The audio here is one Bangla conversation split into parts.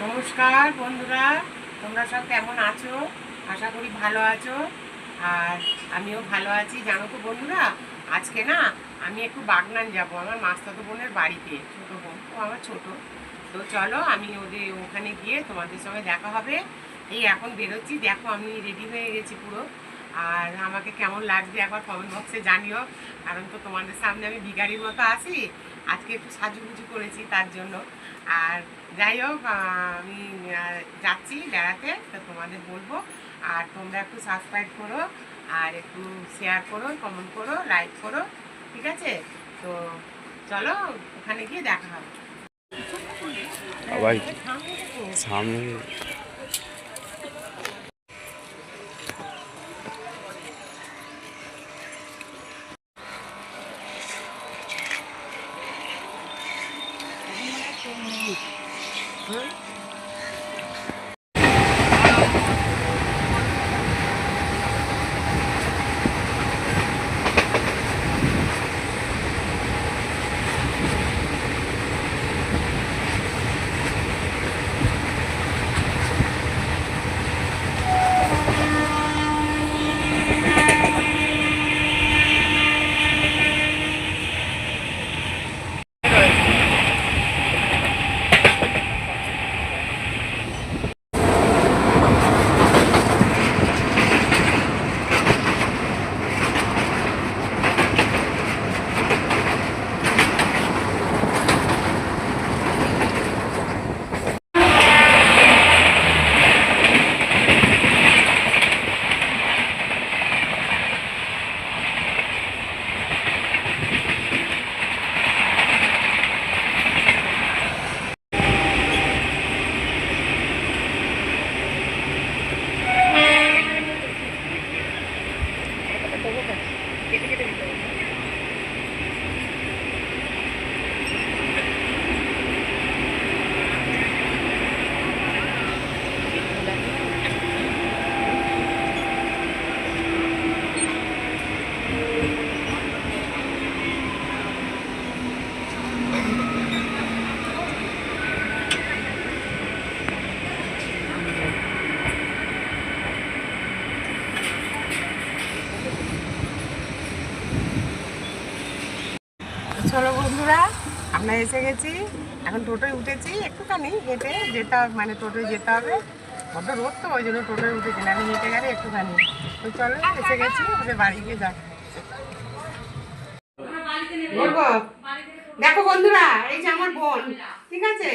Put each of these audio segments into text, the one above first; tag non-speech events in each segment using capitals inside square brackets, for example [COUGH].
নমস্কার বন্ধুরা, তোমরা সব কেমন আছো? আশা করি ভালো আছো। আর আমিও ভালো আছি। জানো তো বন্ধুরা, আজকে না আমি একটু বাগনান যাব, আমার মাস্তাতো বোনের বাড়িতে। ছোটো বোন, ও আমার ছোট। তো চলো আমি ওদের ওখানে গিয়ে তোমাদের সঙ্গে দেখা হবে। এই এখন বেরোচ্ছি। দেখো আমি রেডি হয়ে গেছি পুরো। আর আমাকে কেমন লাগবে একবার কমেন্ট বক্সে জানিও, কারণ তো তোমাদের সামনে আমি বিগাড়ির মতো আছি। আজকে একটু সাজুগুজু করেছি তার জন্য। আর যাই হোক আমি যাচ্ছি বেড়াতে, তো তোমাদের বলব। আর তোমরা একটু সাবস্ক্রাইব করো, আর একটু শেয়ার করো কমেন্ট করো লাইক করো, ঠিক আছে? তো চলো, ওখানে গিয়ে দেখা হবে। Huh? আবার কেটে চলো বন্ধুরা, আমরা এসে গেছি। এখন টোটোয় উঠেছি, একটুখানি হেঁটে যেতে হবে মানে টোটোয় যেতে হবে। বড্ড রোদ তো, ওই জন্য টোটোয় উঠেছি না, আমি হেঁটে গেলে একটুখানি। তো চলো, এসে গেছি ওদের বাড়ি গিয়ে যাক। দেখো বন্ধুরা, এই যে আমার বোন, ঠিক আছে?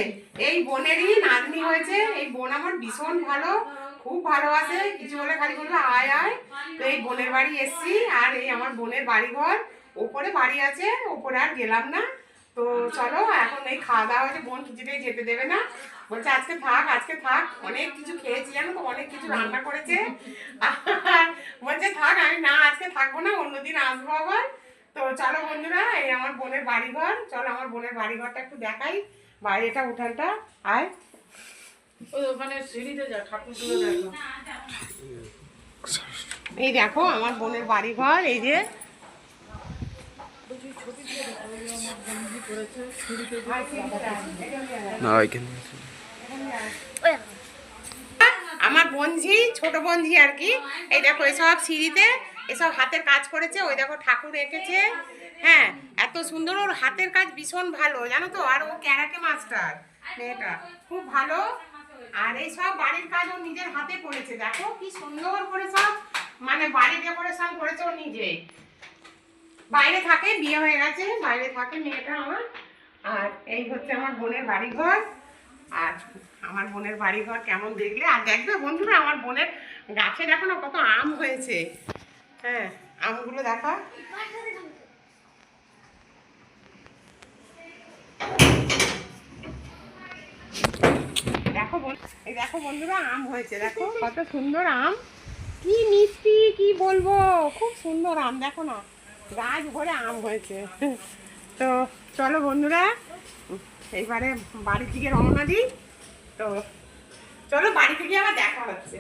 এই বোনেরই নাতনি হয়েছে, এই বোন আমার ভীষণ ভালো, খুব ভালোবাসে, কিছু বলে খালি বলবে আয় আয়। তো এই বোনের বাড়ি এসছি, আর এই আমার বোনের বাড়ি ঘর ওপরে বাড়ি আছে ওপরে আর গেলাম না। তো চলো এখন এই খাওয়া দাওয়া হয়েছে বোন কিছুতেই যেতে দেবে না। বলছে আজকে থাক আজকে থাক। অনেক কিছু খেয়েছি জানো তো অনেক কিছু রান্না করেছে। [LAUGHS] বলছে থাক আমি না আজকে থাকব না অন্যদিন আসব আবার। তো চলো বন্ধুরা এই আমার বোনের বাড়িঘর। চলো আমার বোনের বাড়িঘরটা একটু দেখাই বাইরেটা উঠানটা। আয়। ওই ওখানে সিঁড়িতে যা ঠাকুরগুলো এই দেখো আমার বোনের বাড়িঘর এই যে। আমার বঞ্জি ছোট বঞ্জি আর কি। এই দেখো, এসব সিঁড়িতে এসব হাতের কাজ করেছে। ওই দেখো, ঠাকুর এঁকেছে। হ্যাঁ এত সুন্দর, ওর হাতের কাজ ভীষণ ভালো, জানো তো? আর ও ক্যারাটে মাস্টার, মেয়েটা। খুব ভালো। আর এই সব বাড়ির কাজ ও নিজের হাতে করেছে। দেখো, কি সুন্দর করে সব মানে বাড়ি ডেকোরেশন করেছে ও নিজে। বাইরে থাকে, বিয়ে হয়ে গেছে, বাইরে থাকে মেয়েটা আমার। আর এই হচ্ছে আমার বোনের বাড়িঘর। আর আমার বোনের বাড়িঘর কেমন দেখলে? আর দেখবে বন্ধুরা, আমার বোনের গাছে দেখো না কত আম হয়েছে। হ্যাঁ আমগুলো দেখা। দেখো এই দেখো বন্ধুরা, আম হয়েছে। দেখো কত সুন্দর আম। কি মিষ্টি, কি বলব? খুব সুন্দর আম, দেখো না। গাছ ভরে আম হয়েছে। তো চলো বন্ধুরা, এইবারে বাড়ির দিকে রওনা দিই। তো চলো বাড়ি থেকে আবার দেখা হচ্ছে।